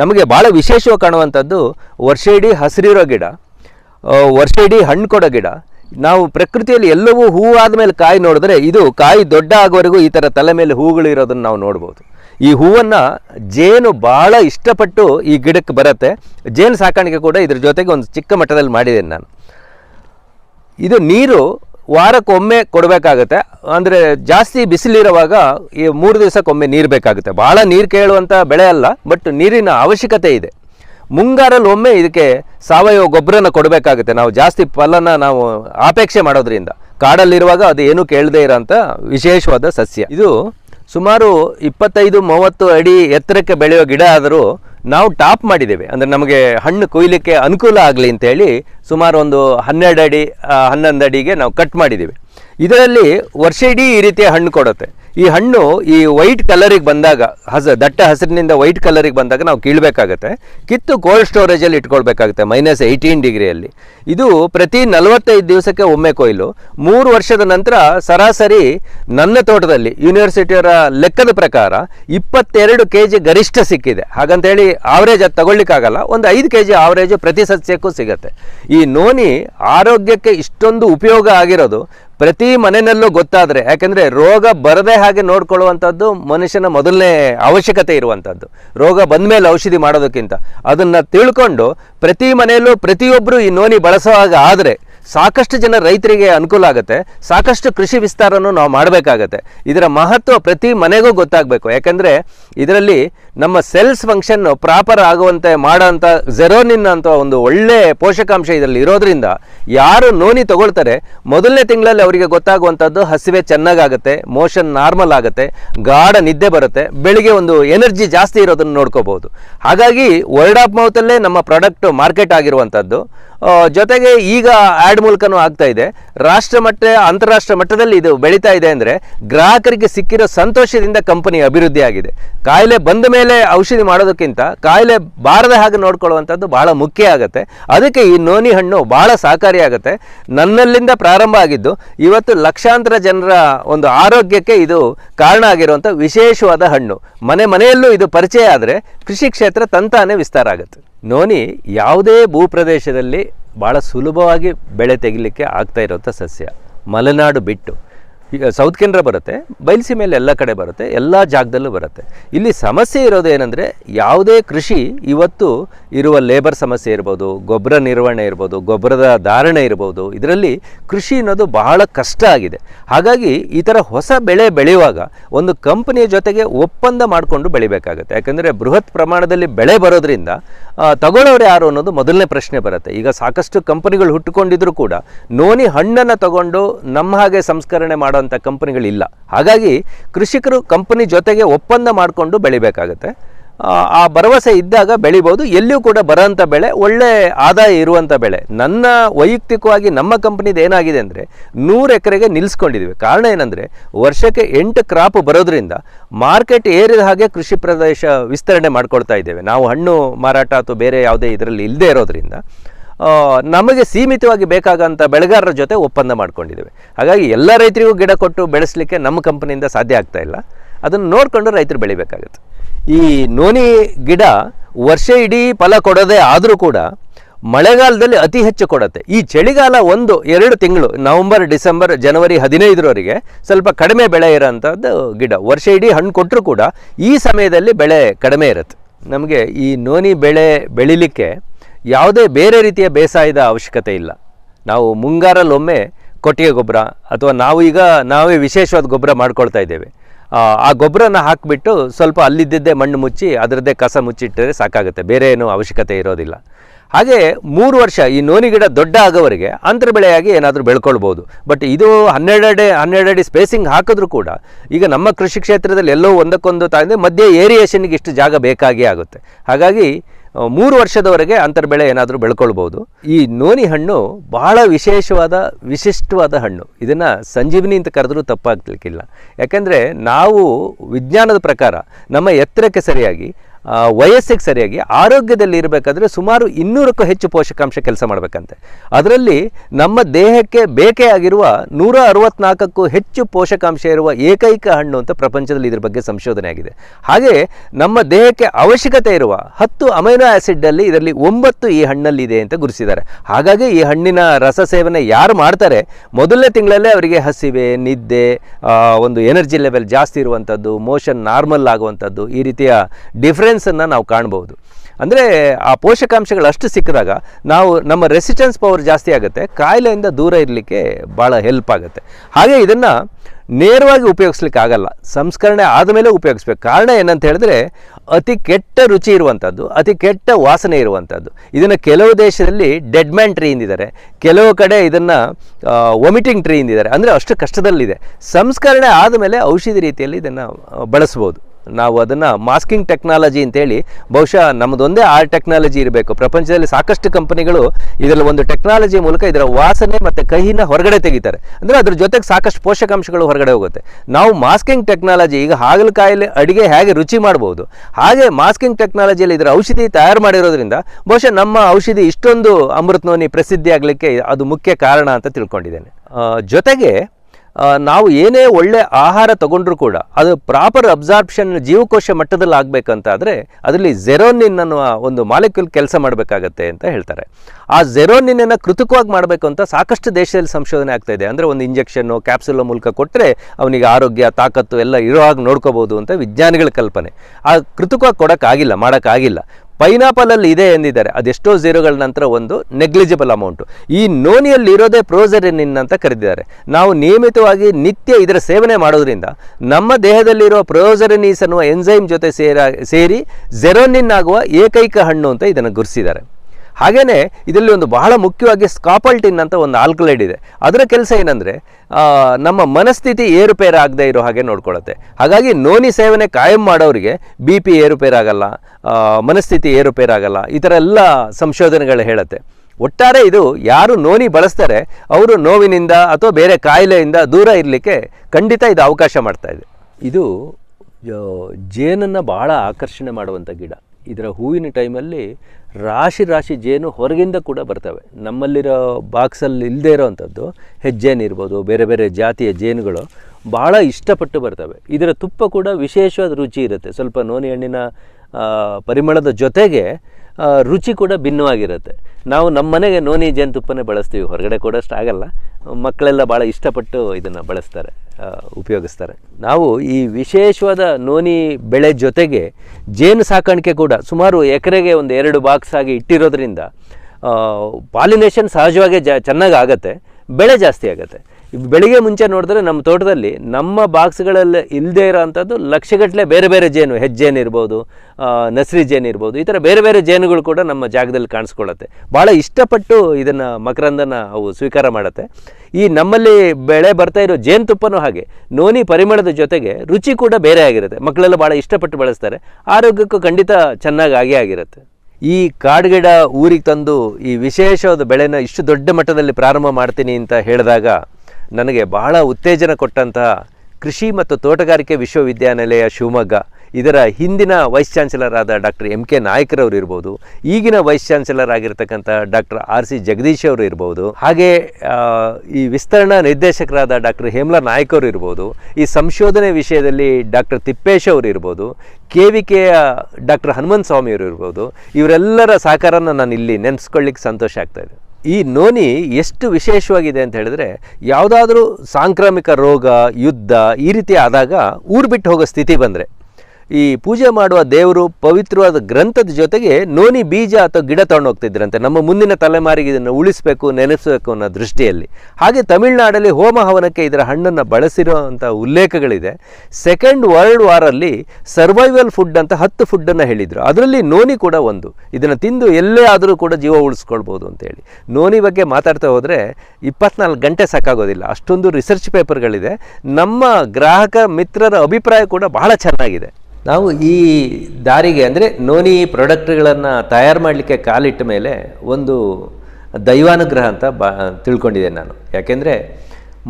ನಮಗೆ ಭಾಳ ವಿಶೇಷವಾಗಿ ಕಾಣುವಂಥದ್ದು ವರ್ಷ ಇಡೀ ಹಸಿರಿರೋ ಗಿಡ ವರ್ಷ ಇಡೀ ಹಣ್ಣು ಕೊಡೋ ಗಿಡ. ನಾವು ಪ್ರಕೃತಿಯಲ್ಲಿ ಎಲ್ಲವೂ ಹೂವು ಆದಮೇಲೆ ಕಾಯಿ ನೋಡಿದ್ರೆ ಇದು ಕಾಯಿ ದೊಡ್ಡ ಆಗೋವರೆಗೂ ಈ ಥರ ತಲೆ ಮೇಲೆ ಹೂಗಳು ಇರೋದನ್ನು ನಾವು ನೋಡ್ಬೋದು. ಈ ಹೂವನ್ನು ಜೇನು ಭಾಳ ಇಷ್ಟಪಟ್ಟು ಈ ಗಿಡಕ್ಕೆ ಬರುತ್ತೆ. ಜೇನು ಸಾಕಾಣಿಕೆ ಕೂಡ ಇದ್ರ ಜೊತೆಗೆ ಒಂದು ಚಿಕ್ಕ ಮಟ್ಟದಲ್ಲಿ ಮಾಡಿದ್ದೀನಿ ನಾನು. ಇದು ನೀರು ವಾರಕ್ಕೊಮ್ಮೆ ಕೊಡಬೇಕಾಗುತ್ತೆ. ಅಂದರೆ ಜಾಸ್ತಿ ಬಿಸಿಲಿರುವಾಗ ಈ ಮೂರು ದಿವಸಕ್ಕೊಮ್ಮೆ ನೀರು ಬೇಕಾಗುತ್ತೆ. ಭಾಳ ನೀರು ಕೇಳುವಂಥ ಬೆಳೆ ಅಲ್ಲ, ಬಟ್ ನೀರಿನ ಅವಶ್ಯಕತೆ ಇದೆ. ಮುಂಗಾರಲ್ಲಿ ಒಮ್ಮೆ ಇದಕ್ಕೆ ಸಾವಯವ ಗೊಬ್ಬರನ ಕೊಡಬೇಕಾಗುತ್ತೆ. ನಾವು ಜಾಸ್ತಿ ಫಲನ ನಾವು ಅಪೇಕ್ಷೆ ಮಾಡೋದ್ರಿಂದ. ಕಾಡಲ್ಲಿರುವಾಗ ಅದು ಏನೂ ಕೇಳದೇ ಇರೋಂಥ ವಿಶೇಷವಾದ ಸಸ್ಯ. ಇದು ಸುಮಾರು ಇಪ್ಪತ್ತೈದು, ಮೂವತ್ತು ಅಡಿ ಎತ್ತರಕ್ಕೆ ಬೆಳೆಯೋ ಗಿಡ ಆದರೂ ನಾವು ಟಾಪ್ ಮಾಡಿದ್ದೇವೆ. ಅಂದರೆ ನಮಗೆ ಹಣ್ಣು ಕೊಯ್ಲಿಕ್ಕೆ ಅನುಕೂಲ ಆಗಲಿ ಅಂತೇಳಿ ಸುಮಾರು ಒಂದು ಹನ್ನೆರಡು ಅಡಿ ಹನ್ನೊಂದು ಅಡಿಗೆ ನಾವು ಕಟ್ ಮಾಡಿದ್ದೇವೆ. ಇದರಲ್ಲಿ ವರ್ಷ ಇಡೀ ಈ ರೀತಿಯ ಹಣ್ಣು ಕೊಡುತ್ತೆ. ಈ ಹಣ್ಣು ಈ ವೈಟ್ ಕಲರಿಗೆ ಬಂದಾಗ, ಹಸ, ದಟ್ಟ ಹಸಿರಿನಿಂದ ವೈಟ್ ಕಲರಿಗೆ ಬಂದಾಗ ನಾವು ಕೀಳಬೇಕಾಗತ್ತೆ. ಕಿತ್ತು ಕೋಲ್ಡ್ ಸ್ಟೋರೇಜಲ್ಲಿ ಇಟ್ಕೊಳ್ಬೇಕಾಗುತ್ತೆ ಮೈನಸ್ ಏಯ್ಟೀನ್ ಡಿಗ್ರಿಯಲ್ಲಿ ಇದು ಪ್ರತಿ ನಲವತ್ತೈದು ದಿವಸಕ್ಕೆ ಒಮ್ಮೆ ಕೊಯ್ಲು. ಮೂರು ವರ್ಷದ ನಂತರ ಸರಾಸರಿ ನನ್ನ ತೋಟದಲ್ಲಿ ಯೂನಿವರ್ಸಿಟಿಯವರ ಲೆಕ್ಕದ ಪ್ರಕಾರ ಇಪ್ಪತ್ತೆರಡು ಕೆ ಜಿ ಗರಿಷ್ಠ ಸಿಕ್ಕಿದೆ. ಹಾಗಂತೇಳಿ ಆವ್ರೇಜ್ ಅದು ತಗೊಳ್ಳಿಕ್ಕಾಗಲ್ಲ, ಒಂದು ಐದು ಕೆ ಜಿ ಆವರೇಜು ಪ್ರತಿ ಸಸ್ಯಕ್ಕೂ ಸಿಗುತ್ತೆ. ಈ ನೋನಿ ಆರೋಗ್ಯಕ್ಕೆ ಇಷ್ಟೊಂದು ಉಪಯೋಗ ಆಗಿರೋದು ಪ್ರತಿ ಮನೆಯಲ್ಲೂ ಗೊತ್ತಾದರೆ, ಯಾಕೆಂದರೆ ರೋಗ ಬರದೇ ಹಾಗೆ ನೋಡ್ಕೊಳ್ಳುವಂಥದ್ದು ಮನುಷ್ಯನ ಮೊದಲನೇ ಅವಶ್ಯಕತೆ ಇರುವಂಥದ್ದು ರೋಗ ಬಂದ ಮೇಲೆ ಔಷಧಿ ಮಾಡೋದಕ್ಕಿಂತ. ಅದನ್ನು ತಿಳ್ಕೊಂಡು ಪ್ರತಿ ಮನೆಯಲ್ಲೂ ಪ್ರತಿಯೊಬ್ಬರು ಈ ನೋನಿ ಬಳಸುವಾಗ ಆದರೆ ಸಾಕಷ್ಟು ಜನ ರೈತರಿಗೆ ಅನುಕೂಲ ಆಗುತ್ತೆ. ಸಾಕಷ್ಟು ಕೃಷಿ ವಿಸ್ತಾರನೂ ನಾವು ಮಾಡಬೇಕಾಗತ್ತೆ. ಇದರ ಮಹತ್ವ ಪ್ರತಿ ಮನೆಗೂ ಗೊತ್ತಾಗಬೇಕು. ಯಾಕಂದರೆ ಇದರಲ್ಲಿ ನಮ್ಮ ಸೆಲ್ಸ್ ಫಂಕ್ಷನ್ ಪ್ರಾಪರ್ ಆಗುವಂತೆ ಮಾಡೋಂಥ ಜೆರೋನಿನ್ ಅಂತ ಒಂದು ಒಳ್ಳೆ ಪೋಷಕಾಂಶ ಇದರಲ್ಲಿ ಇರೋದ್ರಿಂದ ಯಾರು ನೋನಿ ತಗೊಳ್ತಾರೆ, ಮೊದಲನೇ ತಿಂಗಳಲ್ಲಿ ಅವರಿಗೆ ಗೊತ್ತಾಗುವಂಥದ್ದು ಹಸಿವೆ ಚೆನ್ನಾಗಾಗುತ್ತೆ, ಮೋಷನ್ ನಾರ್ಮಲ್ ಆಗುತ್ತೆ, ಗಾಢ ನಿದ್ದೆ ಬರುತ್ತೆ, ಬೆಳಿಗ್ಗೆ ಒಂದು ಎನರ್ಜಿ ಜಾಸ್ತಿ ಇರೋದನ್ನು ನೋಡ್ಕೋಬಹುದು. ಹಾಗಾಗಿ ವರ್ಡ್ ಆಫ್ ಮೌತಲ್ಲೇ ನಮ್ಮ ಪ್ರಾಡಕ್ಟ್ ಮಾರ್ಕೆಟ್ ಆಗಿರುವಂಥದ್ದು. ಜೊತೆಗೆ ಈಗ ಆ್ಯಡ್ ಮೂಲಕನೂ ಆಗ್ತಾ ಇದೆ. ರಾಷ್ಟ್ರ ಮಟ್ಟ, ಅಂತಾರಾಷ್ಟ್ರ ಮಟ್ಟದಲ್ಲಿ ಇದು ಬೆಳೀತಾ ಇದೆ ಅಂದರೆ ಗ್ರಾಹಕರಿಗೆ ಸಿಕ್ಕಿರೋ ಸಂತೋಷದಿಂದ ಕಂಪನಿ ಅಭಿವೃದ್ಧಿ ಆಗಿದೆ. ಕಾಯಿಲೆ ಬಂದ ಮೇಲೆ ಔಷಧಿ ಮಾಡೋದಕ್ಕಿಂತ ಕಾಯಿಲೆ ಬಾರದ ಹಾಗೆ ನೋಡ್ಕೊಳ್ಳುವಂಥದ್ದು ಬಹಳ ಮುಖ್ಯ ಆಗುತ್ತೆ. ಅದಕ್ಕೆ ಈ ನೋನಿ ಹಣ್ಣು ಬಹಳ ಸಹಕಾರಿಯಾಗುತ್ತೆ ನನ್ನಲ್ಲಿಂದ ಪ್ರಾರಂಭ ಆಗಿದ್ದು ಇವತ್ತು ಲಕ್ಷಾಂತರ ಜನರ ಒಂದು ಆರೋಗ್ಯಕ್ಕೆ ಇದು ಕಾರಣ ಆಗಿರುವಂಥ ವಿಶೇಷವಾದ ಹಣ್ಣು. ಮನೆ ಮನೆಯಲ್ಲೂ ಇದು ಪರಿಚಯ ಆದರೆ ಕೃಷಿ ಕ್ಷೇತ್ರ ತಂತಾನೇ ವಿಸ್ತಾರ ಆಗುತ್ತೆ. ನೋನಿ ಯಾವುದೇ ಭೂಪ್ರದೇಶದಲ್ಲಿ ಭಾಳ ಸುಲಭವಾಗಿ ಬೆಳೆ ತೆಗಿಲಿಕ್ಕೆ ಆಗ್ತಾ ಇರೋಂಥ ಸಸ್ಯ. ಮಲೆನಾಡು ಬಿಟ್ಟು. ಸೌತ್ ಕೆನ್ರ ಬರುತ್ತೆ ಬಯಲುಸೀಮೆಯಲ್ಲಿ ಎಲ್ಲ ಕಡೆ ಬರುತ್ತೆ, ಎಲ್ಲ ಜಾಗದಲ್ಲೂ ಬರುತ್ತೆ. ಇಲ್ಲಿ ಸಮಸ್ಯೆ ಇರೋದು ಏನಂದರೆ ಯಾವುದೇ ಕೃಷಿ ಇವತ್ತು ಇರುವ ಲೇಬರ್ ಸಮಸ್ಯೆ ಇರ್ಬೋದು, ಗೊಬ್ಬರ ನಿರ್ವಹಣೆ ಇರ್ಬೋದು, ಗೊಬ್ಬರದ ಧಾರಣೆ ಇರ್ಬೋದು, ಇದರಲ್ಲಿ ಕೃಷಿ ಅನ್ನೋದು ಬಹಳ ಕಷ್ಟ ಆಗಿದೆ. ಹಾಗಾಗಿ ಈ ಥರ ಹೊಸ ಬೆಳೆ ಬೆಳೆಯುವಾಗ ಒಂದು ಕಂಪನಿಯ ಜೊತೆಗೆ ಒಪ್ಪಂದ ಮಾಡಿಕೊಂಡು ಬೆಳಿಬೇಕಾಗುತ್ತೆ. ಯಾಕಂದರೆ ಬೃಹತ್ ಪ್ರಮಾಣದಲ್ಲಿ ಬೆಳೆ ಬರೋದ್ರಿಂದ ತಗೊಳ್ಳೋರು ಯಾರು ಅನ್ನೋದು ಮೊದಲನೇ ಪ್ರಶ್ನೆ ಬರುತ್ತೆ. ಈಗ ಸಾಕಷ್ಟು ಕಂಪನಿಗಳು ಹುಟ್ಟುಕೊಂಡಿದ್ರು ಕೂಡ ನೋನಿ ಹಣ್ಣನ್ನು ತಗೊಂಡು ನಮ್ಮ ಹಾಗೆ ಸಂಸ್ಕರಣೆ ಮಾಡೋಂಥ ಕಂಪನಿಗಳಿಲ್ಲ. ಹಾಗಾಗಿ ಕೃಷಿಕರು ಕಂಪನಿ ಜೊತೆಗೆ ಒಪ್ಪಂದ ಮಾಡಿಕೊಂಡು ಬೆಳಿಬೇಕಾಗತ್ತೆ. ಆ, ಭರವಸೆ ಇದ್ದಾಗ ಬೆಳಿಬೋದು. ಎಲ್ಲಿಯೂ ಕೂಡ ಬರೋಂಥ ಬೆಳೆ ಒಳ್ಳೆ ಆದಾಯ ಇರುವಂಥ ಬೆಳೆ. ನನ್ನ ವೈಯಕ್ತಿಕವಾಗಿ ನಮ್ಮ ಕಂಪ್ನಿದು ಏನಾಗಿದೆ ಅಂದರೆ ನೂರು ಎಕರೆಗೆ ನಿಲ್ಲಿಸ್ಕೊಂಡಿದ್ದೀವಿ ಕಾರಣ ಏನಂದರೆ ವರ್ಷಕ್ಕೆ ಎಂಟು ಕ್ರಾಪ್ ಬರೋದ್ರಿಂದ ಮಾರ್ಕೆಟ್ ಏರಿದ ಹಾಗೆ ಕೃಷಿ ಪ್ರದೇಶ ವಿಸ್ತರಣೆ ಮಾಡ್ಕೊಳ್ತಾ ಇದ್ದೇವೆ. ನಾವು ಹಣ್ಣು ಮಾರಾಟ ಅಥವಾ ಬೇರೆ ಯಾವುದೇ ಇದರಲ್ಲಿ ಇಲ್ಲದೆ ಇರೋದ್ರಿಂದ ನಮಗೆ ಸೀಮಿತವಾಗಿ ಬೇಕಾಗಂಥ ಬೆಳೆಗಾರರ ಜೊತೆ ಒಪ್ಪಂದ ಮಾಡ್ಕೊಂಡಿದ್ದೇವೆ. ಹಾಗಾಗಿ ಎಲ್ಲ ರೈತರಿಗೂ ಗಿಡ ಕೊಟ್ಟು ಬೆಳೆಸಲಿಕ್ಕೆ ನಮ್ಮ ಕಂಪನಿಯಿಂದ ಸಾಧ್ಯ ಆಗ್ತಾ ಇಲ್ಲ. ಅದನ್ನು ನೋಡಿಕೊಂಡು ರೈತರು ಬೆಳಿಬೇಕಾಗುತ್ತೆ. ಈ ನೋನಿ ಗಿಡ ವರ್ಷ ಇಡೀ ಫಲ ಕೊಡೋದೇ ಆದರೂ ಕೂಡ ಮಳೆಗಾಲದಲ್ಲಿ ಅತಿ ಹೆಚ್ಚು ಕೊಡುತ್ತೆ. ಈ ಚಳಿಗಾಲ ಒಂದು, ಎರಡು ತಿಂಗಳು, ನವಂಬರ್, ಡಿಸೆಂಬರ್, ಜನವರಿ ಹದಿನೈದರವರೆಗೆ ಸ್ವಲ್ಪ ಕಡಿಮೆ ಬೆಳೆ ಇರೋಂಥದ್ದು ಗಿಡ. ವರ್ಷ ಇಡೀ ಹಣ್ಣು ಕೊಟ್ಟರೂ ಕೂಡ ಈ ಸಮಯದಲ್ಲಿ ಬೆಳೆ ಕಡಿಮೆ ಇರುತ್ತೆ. ನಮಗೆ ಈ ನೋನಿ ಬೆಳೆ ಬೆಳಿಲಿಕ್ಕೆ ಯಾವುದೇ ಬೇರೆ ರೀತಿಯ ಬೇಸಾಯದ ಅವಶ್ಯಕತೆ ಇಲ್ಲ. ನಾವು ಮುಂಗಾರಲ್ಲೊಮ್ಮೆ ಕೊಟ್ಟಿಗೆ ಗೊಬ್ಬರ ಅಥವಾ ನಾವು ಈಗ ನಾವೇ ವಿಶೇಷವಾದ ಗೊಬ್ಬರ ಮಾಡ್ಕೊಳ್ತಾ ಇದ್ದೇವೆ. ಆ ಗೊಬ್ಬರನ ಹಾಕಿಬಿಟ್ಟು ಸ್ವಲ್ಪ ಅಲ್ಲಿದ್ದಿದ್ದೇ ಮಣ್ಣು ಮುಚ್ಚಿ ಅದರದ್ದೇ ಕಸ ಮುಚ್ಚಿಟ್ಟರೆ ಸಾಕಾಗುತ್ತೆ. ಬೇರೆ ಏನೂ ಅವಶ್ಯಕತೆ ಇರೋದಿಲ್ಲ. ಹಾಗೆ ಮೂರು ವರ್ಷ ಈ ನೋನಿ ಗಿಡ ದೊಡ್ಡ ಆಗೋವರೆಗೆ ಅಂತರ ಬೆಳೆಯಾಗಿ ಏನಾದರೂ ಬೆಳ್ಕೊಳ್ಬೋದು. ಬಟ್ ಇದು ಹನ್ನೆರಡು ಅಡಿ ಹನ್ನೆರಡು ಅಡಿ ಸ್ಪೇಸಿಂಗ್ ಹಾಕಿದ್ರೂ ಕೂಡ ಈಗ ನಮ್ಮ ಕೃಷಿ ಕ್ಷೇತ್ರದಲ್ಲಿ ಎಲ್ಲೋ ಒಂದಕ್ಕೊಂದು ತಾಂದರೆ ಮಧ್ಯೆ ಏರಿಯೇಷನ್ಗೆ ಇಷ್ಟು ಜಾಗ ಬೇಕಾಗೇ ಆಗುತ್ತೆ. ಹಾಗಾಗಿ ಮೂರು ವರ್ಷದವರೆಗೆ ಅಂತರ್ ಬೆಳೆ ಏನಾದರೂ ಬೆಳ್ಕೊಳ್ಬೋದು ಈ ನೋನಿ ಹಣ್ಣು ಬಹಳ ವಿಶೇಷವಾದ, ವಿಶಿಷ್ಟವಾದ ಹಣ್ಣು. ಇದನ್ನು ಸಂಜೀವಿನಿ ಅಂತ ಕರೆದರೂ ತಪ್ಪಾಗ್ಲಿಕ್ಕಿಲ್ಲ. ಯಾಕೆಂದರೆ ನಾವು ವಿಜ್ಞಾನದ ಪ್ರಕಾರ ನಮ್ಮ ಎತ್ತರಕ್ಕೆ ಸರಿಯಾಗಿ ವಯಸ್ಸಿಗೆ ಸರಿಯಾಗಿ ಆರೋಗ್ಯದಲ್ಲಿ ಇರಬೇಕಾದ್ರೆ ಸುಮಾರು ಇನ್ನೂರಕ್ಕೂ ಹೆಚ್ಚು ಪೋಷಕಾಂಶ ಕೆಲಸ ಮಾಡಬೇಕಂತೆ. ಅದರಲ್ಲಿ ನಮ್ಮ ದೇಹಕ್ಕೆ ಬೇಕೇ ಆಗಿರುವ ನೂರ ಅರವತ್ನಾಲ್ಕಕ್ಕೂ ಹೆಚ್ಚು ಪೋಷಕಾಂಶ ಇರುವ ಏಕೈಕ ಹಣ್ಣು ಅಂತ ಪ್ರಪಂಚದಲ್ಲಿ ಇದ್ರ ಬಗ್ಗೆ ಸಂಶೋಧನೆ ಆಗಿದೆ. ಹಾಗೆ ನಮ್ಮ ದೇಹಕ್ಕೆ ಅವಶ್ಯಕತೆ ಇರುವ ಹತ್ತು ಅಮೈನೋ ಆ್ಯಸಿಡ್ಡಲ್ಲಿ ಇದರಲ್ಲಿ ಒಂಬತ್ತು ಈ ಹಣ್ಣಲ್ಲಿ ಇದೆ ಅಂತ ಗುರುತಿಸಿದ್ದಾರೆ. ಹಾಗಾಗಿ ಈ ಹಣ್ಣಿನ ರಸ ಸೇವನೆ ಯಾರು ಮಾಡ್ತಾರೆ? ಮೊದಲನೇ ತಿಂಗಳಲ್ಲೇ ಅವರಿಗೆ ಹಸಿವೆ, ನಿದ್ದೆ ಒಂದು ಎನರ್ಜಿ ಲೆವೆಲ್ ಜಾಸ್ತಿ ಇರುವಂಥದ್ದು ಮೋಷನ್ ನಾರ್ಮಲ್ ಆಗುವಂಥದ್ದು ಈ ರೀತಿಯ ಡಿಫ್ರೆನ್ಸನ್ನು ನಾವು ಕಾಣ್ಬೋದು ಅಂದರೆ ಆ ಪೋಷಕಾಂಶಗಳು ಅಷ್ಟು ಸಿಕ್ಕಿದಾಗ ನಾವು ನಮ್ಮ ರೆಸಿಸ್ಟೆನ್ಸ್ ಪವರ್ ಜಾಸ್ತಿ ಆಗುತ್ತೆ, ಕಾಯಿಲೆಯಿಂದ ದೂರ ಇರಲಿಕ್ಕೆ ಭಾಳ ಹೆಲ್ಪ್ ಆಗುತ್ತೆ. ಹಾಗೆ ಇದನ್ನು ನೇರವಾಗಿ ಉಪಯೋಗಿಸ್ಲಿಕ್ಕೆ ಆಗಲ್ಲ, ಸಂಸ್ಕರಣೆ ಆದಮೇಲೆ ಉಪಯೋಗಿಸ್ಬೇಕು. ಕಾರಣ ಏನಂತ ಹೇಳಿದ್ರೆ, ಅತಿ ಕೆಟ್ಟ ರುಚಿ ಇರುವಂಥದ್ದು ಅತಿ ಕೆಟ್ಟ ವಾಸನೆ ಇರುವಂಥದ್ದು ಇದನ್ನು ಕೆಲವು ದೇಶದಲ್ಲಿ ಡೆಡ್ ಮ್ಯಾನ್ ಟ್ರೀ ಇಂದಿದ್ದಾರೆ. ಕೆಲವು ಕಡೆ ಇದನ್ನು ವೊಮಿಟಿಂಗ್ ಟ್ರೀ ಇಂದಿದ್ದಾರೆ. ಅಂದರೆ ಅಷ್ಟು ಕಷ್ಟದಲ್ಲಿದೆ. ಸಂಸ್ಕರಣೆ ಆದಮೇಲೆ ಔಷಧಿ ರೀತಿಯಲ್ಲಿ ಇದನ್ನು ಬಳಸ್ಬೋದು. ನಾವು ಅದನ್ನು ಮಾಸ್ಕಿಂಗ್ ಟೆಕ್ನಾಲಜಿ ಅಂತೇಳಿ, ಬಹುಶಃ ನಮ್ಮದೊಂದೇ ಆರ್ ಟೆಕ್ನಾಲಜಿ ಇರಬೇಕು. ಪ್ರಪಂಚದಲ್ಲಿ ಸಾಕಷ್ಟು ಕಂಪನಿಗಳು ಇದರಲ್ಲಿ ಒಂದು ಟೆಕ್ನಾಲಜಿ ಮೂಲಕ ಇದರ ವಾಸನೆ ಮತ್ತು ಕಹಿನ ಹೊರಗಡೆ ತೆಗಿತಾರೆ. ಅಂದರೆ ಅದ್ರ ಜೊತೆಗೆ ಸಾಕಷ್ಟು ಪೋಷಕಾಂಶಗಳು ಹೊರಗಡೆ ಹೋಗುತ್ತೆ. ನಾವು ಮಾಸ್ಕಿಂಗ್ ಟೆಕ್ನಾಲಜಿ ಈಗ ಹಾಗಲಕಾಯಲ್ಲಿ ಅಡಿಗೆ ಹೇಗೆ ರುಚಿ ಮಾಡ್ಬೋದು, ಹಾಗೆ ಮಾಸ್ಕಿಂಗ್ ಟೆಕ್ನಾಲಜಿಯಲ್ಲಿ ಇದರ ಔಷಧಿ ತಯಾರು ಮಾಡಿರೋದ್ರಿಂದ ಬಹುಶಃ ನಮ್ಮ ಔಷಧಿ ಇಷ್ಟೊಂದು ಅಮೃತನೋನಿ ಪ್ರಸಿದ್ಧಿ ಆಗಲಿಕ್ಕೆ ಅದು ಮುಖ್ಯ ಕಾರಣ ಅಂತ ತಿಳ್ಕೊಂಡಿದ್ದೇನೆ. ಜೊತೆಗೆ ನಾವು ಏನೇ ಒಳ್ಳೆ ಆಹಾರ ತಗೊಂಡ್ರೂ ಕೂಡ ಅದು ಪ್ರಾಪರ್ ಅಬ್ಸಾರ್ಪ್ಷನ್ ಜೀವಕೋಶ ಮಟ್ಟದಲ್ಲಿ ಆಗಬೇಕಂತಾದರೆ ಅದರಲ್ಲಿ ಜೆರೋನಿನ್ ಅನ್ನುವ ಒಂದು ಮಾಲಿಕ್ಯೂಲ್ ಕೆಲಸ ಮಾಡಬೇಕಾಗತ್ತೆ ಅಂತ ಹೇಳ್ತಾರೆ. ಆ ಜೆರೋನಿನನ್ನು ಕೃತಕವಾಗಿ ಮಾಡಬೇಕು ಅಂತ ಸಾಕಷ್ಟು ದೇಶದಲ್ಲಿ ಸಂಶೋಧನೆ ಆಗ್ತಾ ಇದೆ. ಅಂದರೆ ಒಂದು ಇಂಜೆಕ್ಷನ್ನು ಕ್ಯಾಪ್ಸುಲ್ ಮೂಲಕ ಕೊಟ್ಟರೆ ಅವನಿಗೆ ಆರೋಗ್ಯ, ತಾಕತ್ತು ಎಲ್ಲ ಇರೋ ಹಾಗೆ ನೋಡ್ಕೋಬೋದು ಅಂತ ವಿಜ್ಞಾನಿಗಳ ಕಲ್ಪನೆ. ಆ ಕೃತಕವಾಗಿ ಕೊಡೋಕ್ಕಾಗಿಲ್ಲ, ಮಾಡೋಕ್ಕಾಗಿಲ್ಲ. ಪೈನಾಪಲಲ್ಲಿ ಇದೆ ಎಂದಿದ್ದಾರೆ. ಅದೆಷ್ಟೋ ಝೀರೋಗಳ ನಂತರ ಒಂದು ನೆಗ್ಲಿಜಿಬಲ್ ಅಮೌಂಟು ಈ ನೋನಿಯಲ್ಲಿ ಇರೋದೇ ಪ್ರೋಸೆರಿನಿನ್ ಅಂತ ಕರೆದಿದ್ದಾರೆ. ನಾವು ನಿಯಮಿತವಾಗಿ ನಿತ್ಯ ಇದರ ಸೇವನೆ ಮಾಡೋದ್ರಿಂದ ನಮ್ಮ ದೇಹದಲ್ಲಿರುವ ಪ್ರೋಸೆರಿನೀಸ್ ಅನ್ನುವ ಎನ್ಸೈಮ್ ಜೊತೆ ಸೇರ ಜೆರೋನಿನ್ ಆಗುವ ಏಕೈಕ ಹಣ್ಣು ಅಂತ ಇದನ್ನು ಗುರುತಿಸಿದ್ದಾರೆ. ಹಾಗೆಯೇ ಇದರಲ್ಲಿ ಒಂದು ಬಹಳ ಮುಖ್ಯವಾಗಿ ಸ್ಕಾಪಲ್ಟಿನ್ ಅಂತ ಒಂದು ಆಲ್ಕಲೈಡ್ ಇದೆ. ಅದರ ಕೆಲಸ ಏನಂದರೆ ನಮ್ಮ ಮನಸ್ಥಿತಿ ಏರುಪೇರಾಗದೇ ಇರೋ ಹಾಗೆ ನೋಡ್ಕೊಳತ್ತೆ ಹಾಗಾಗಿ ನೋನಿ ಸೇವನೆ ಕಾಯಂ ಮಾಡೋರಿಗೆ ಬಿ ಪಿ ಏರುಪೇರಾಗಲ್ಲ ಮನಸ್ಥಿತಿ ಏರುಪೇರಾಗಲ್ಲ, ಈ ಥರ ಎಲ್ಲ ಸಂಶೋಧನೆಗಳು ಹೇಳುತ್ತೆ. ಒಟ್ಟಾರೆ ಇದು ಯಾರು ನೋನಿ ಬಳಸ್ತಾರೆ, ಅವರು ನೋವಿನಿಂದ ಅಥವಾ ಬೇರೆ ಕಾಯಿಲೆಯಿಂದ ದೂರ ಇರಲಿಕ್ಕೆ ಖಂಡಿತ ಇದು ಅವಕಾಶ ಮಾಡ್ತಾ ಇದೆ. ಇದು ಜೇನನ್ನು ಬಹಳ ಆಕರ್ಷಣೆ ಮಾಡುವಂಥ ಗಿಡ. ಇದರ ಹೂವಿನ ಟೈಮಲ್ಲಿ ರಾಶಿ ರಾಶಿ ಜೇನು ಹೊರಗಿಂದ ಕೂಡ ಬರ್ತವೆ. ನಮ್ಮಲ್ಲಿರೋ ಬಾಕ್ಸಲ್ಲಿ ಇಲ್ಲದೇ ಇರೋವಂಥದ್ದು ಹೆಜ್ಜೇನು ಇರ್ಬೋದು ಬೇರೆ ಬೇರೆ ಜಾತಿಯ ಜೇನುಗಳು ಭಾಳ ಇಷ್ಟಪಟ್ಟು ಬರ್ತವೆ. ಇದರ ತುಪ್ಪ ಕೂಡ ವಿಶೇಷವಾದ ರುಚಿ ಇರುತ್ತೆ. ಸ್ವಲ್ಪ ನೋನಿ ಹಣ್ಣಿನ ಪರಿಮಳದ ಜೊತೆಗೆ ರುಚಿ ಕೂಡ ಭಿನ್ನವಾಗಿರುತ್ತೆ. ನಾವು ನಮ್ಮ ಮನೆಗೆ ನೋನಿ ಜೇನುತುಪ್ಪನೇ ಬಳಸ್ತೀವಿ. ಹೊರಗಡೆ ಕೊಡೋಷ್ಟು ಆಗಲ್ಲ. ಮಕ್ಕಳೆಲ್ಲ ಭಾಳ ಇಷ್ಟಪಟ್ಟು ಇದನ್ನು ಬಳಸ್ತಾರೆ ಉಪಯೋಗಿಸ್ತಾರೆ. ನಾವು ಈ ವಿಶೇಷವಾದ ನೋನಿ ಬೆಳೆ ಜೊತೆಗೆ ಜೇನು ಸಾಕಾಣಿಕೆ ಕೂಡ ಸುಮಾರು ಎಕರೆಗೆ ಒಂದು ಎರಡು ಬಾಕ್ಸ್ ಆಗಿ ಇಟ್ಟಿರೋದ್ರಿಂದ ಪಾಲಿನೇಷನ್ ಸಹಜವಾಗೇ ಜ ಚೆನ್ನಾಗಿ ಆಗತ್ತೆ ಬೆಳೆ ಜಾಸ್ತಿ ಆಗುತ್ತೆ. ಬೆಳಿಗ್ಗೆ ಮುಂಚೆ ನೋಡಿದ್ರೆ ನಮ್ಮ ತೋಟದಲ್ಲಿ ನಮ್ಮ ಬಾಕ್ಸ್ಗಳಲ್ಲಿ ಇಲ್ಲದೇ ಇರೋವಂಥದ್ದು ಲಕ್ಷಗಟ್ಟಲೆ ಬೇರೆ ಬೇರೆ ಜೇನು ಹೆಜ್ಜೇನು ಇರ್ಬೋದು ನಸ್ರಿ ಜೇನು ಇರ್ಬೋದು, ಈ ಥರ ಬೇರೆ ಬೇರೆ ಜೇನುಗಳು ಕೂಡ ನಮ್ಮ ಜಾಗದಲ್ಲಿ ಕಾಣಿಸ್ಕೊಳ್ಳುತ್ತೆ. ಭಾಳ ಇಷ್ಟಪಟ್ಟು ಇದನ್ನು ಮಕರಂದನ ಅವು ಸ್ವೀಕಾರ ಮಾಡುತ್ತೆ. ಈ ನಮ್ಮಲ್ಲಿ ಬೆಳೆ ಬರ್ತಾ ಇರೋ ಜೇನುತುಪ್ಪನೂ ಹಾಗೆ. ನೋನಿ ಪರಿಮಳದ ಜೊತೆಗೆ ರುಚಿ ಕೂಡ ಬೇರೆ ಆಗಿರುತ್ತೆ. ಮಕ್ಕಳೆಲ್ಲ ಭಾಳ ಇಷ್ಟಪಟ್ಟು ಬಳಸ್ತಾರೆ. ಆರೋಗ್ಯಕ್ಕೂ ಖಂಡಿತ ಚೆನ್ನಾಗಿ ಆಗೇ ಆಗಿರುತ್ತೆ. ಈ ಕಾಡುಗಿಡ ಊರಿಗೆ ತಂದು ಈ ವಿಶೇಷವಾದ ಬೆಳೆನ ಇಷ್ಟು ದೊಡ್ಡ ಮಟ್ಟದಲ್ಲಿ ಪ್ರಾರಂಭ ಮಾಡ್ತೀನಿ ಅಂತ ಹೇಳಿದಾಗ ನನಗೆ ಬಹಳ ಉತ್ತೇಜನ ಕೊಟ್ಟಂತಹ ಕೃಷಿ ಮತ್ತು ತೋಟಗಾರಿಕೆ ವಿಶ್ವವಿದ್ಯಾನಿಲಯ ಶಿವಮೊಗ್ಗ. ಇದರ ಹಿಂದಿನ ವೈಸ್ ಚಾನ್ಸಲರ್ ಆದ ಡಾಕ್ಟರ್ ಎಂ ಕೆ ನಾಯಕರವರು ಇರ್ಬೋದು, ಈಗಿನ ವೈಸ್ ಚಾನ್ಸಲರ್ ಆಗಿರ್ತಕ್ಕಂಥ ಡಾಕ್ಟರ್ ಆರ್ ಸಿ ಜಗದೀಶ್ ಅವರು ಇರ್ಬೋದು, ಹಾಗೆ ಈ ವಿಸ್ತರಣಾ ನಿರ್ದೇಶಕರಾದ ಡಾಕ್ಟರ್ ಹೇಮಲಾ ನಾಯಕ್ ಅವರು ಇರ್ಬೋದು, ಈ ಸಂಶೋಧನೆ ವಿಷಯದಲ್ಲಿ ಡಾಕ್ಟರ್ ತಿಪ್ಪೇಶ್ ಅವರು ಇರ್ಬೋದು, ಕೆ ವಿ ಕೆಯ ಡಾಕ್ಟರ್ ಹನುಮಂತ ಸ್ವಾಮಿಯವರು ಇರ್ಬೋದು, ಇವರೆಲ್ಲರ ಸಹಕಾರನ ನಾನು ಇಲ್ಲಿ ನೆನೆಸ್ಕೊಳ್ಳಿಕ್ಕೆ ಸಂತೋಷ ಆಗ್ತಾ ಇದೆ. ಈ ನೋನಿ ಎಷ್ಟು ವಿಶೇಷವಾಗಿದೆ ಅಂತ ಹೇಳಿದ್ರೆ ಯಾವುದಾದ್ರೂ ಸಾಂಕ್ರಾಮಿಕ ರೋಗ, ಯುದ್ಧ ಈ ರೀತಿ ಆದಾಗ ಊರು ಬಿಟ್ಟು ಹೋಗೋ ಸ್ಥಿತಿ ಬಂದರೆ. ಈ ಪೂಜೆ ಮಾಡುವ ದೇವರು ಪವಿತ್ರವಾದ ಗ್ರಂಥದ ಜೊತೆಗೆ ನೋನಿ ಬೀಜ ಅಥವಾ ಗಿಡ ತಗೊಂಡು ಹೋಗ್ತಿದ್ರಂತೆ. ನಮ್ಮ ಮುಂದಿನ ತಲೆಮಾರಿಗೆ ಇದನ್ನು ಉಳಿಸಬೇಕು, ನೆನೆಸಬೇಕು ಅನ್ನೋ ದೃಷ್ಟಿಯಲ್ಲಿ. ಹಾಗೆ ತಮಿಳುನಾಡಲ್ಲಿ ಹೋಮ ಹವನಕ್ಕೆ ಇದರ ಹಣ್ಣನ್ನು ಬಳಸಿರುವಂಥ ಉಲ್ಲೇಖಗಳಿದೆ. ಸೆಕೆಂಡ್ ವರ್ಲ್ಡ್ ವಾರಲ್ಲಿ ಸರ್ವೈವಲ್ ಫುಡ್ ಅಂತ ಹತ್ತು ಫುಡ್ಡನ್ನು ಹೇಳಿದರು. ಅದರಲ್ಲಿ ನೋನಿ ಕೂಡ ಒಂದು. ಇದನ್ನು ತಿಂದು ಎಲ್ಲೇ ಆದರೂ ಕೂಡ ಜೀವ ಉಳಿಸ್ಕೊಳ್ಬೋದು ಅಂತೇಳಿ. ನೋನಿ ಬಗ್ಗೆ ಮಾತಾಡ್ತಾ ಹೋದರೆ ಇಪ್ಪತ್ನಾಲ್ಕು ಗಂಟೆ ಸಾಕಾಗೋದಿಲ್ಲ. ಅಷ್ಟೊಂದು ರಿಸರ್ಚ್ ಪೇಪರ್ಗಳಿದೆ ನಮ್ಮ ಗ್ರಾಹಕ ಮಿತ್ರರ ಅಭಿಪ್ರಾಯ ಕೂಡ ಬಹಳ ಚೆನ್ನಾಗಿದೆ. ನಾವು ಈ ದಾರಿಗೆ ಅಂದರೆ ನೋನಿ ಪ್ರಾಡಕ್ಟ್ಗಳನ್ನು ತಯಾರು ಮಾಡಲಿಕ್ಕೆ ಕಾಲಿಟ್ಟ ಮೇಲೆ ಒಂದು ದೈವಾನುಗ್ರಹ ಅಂತ ಬಾ ತಿಳ್ಕೊಂಡಿದ್ದೇನೆ ನಾನು. ಯಾಕೆಂದರೆ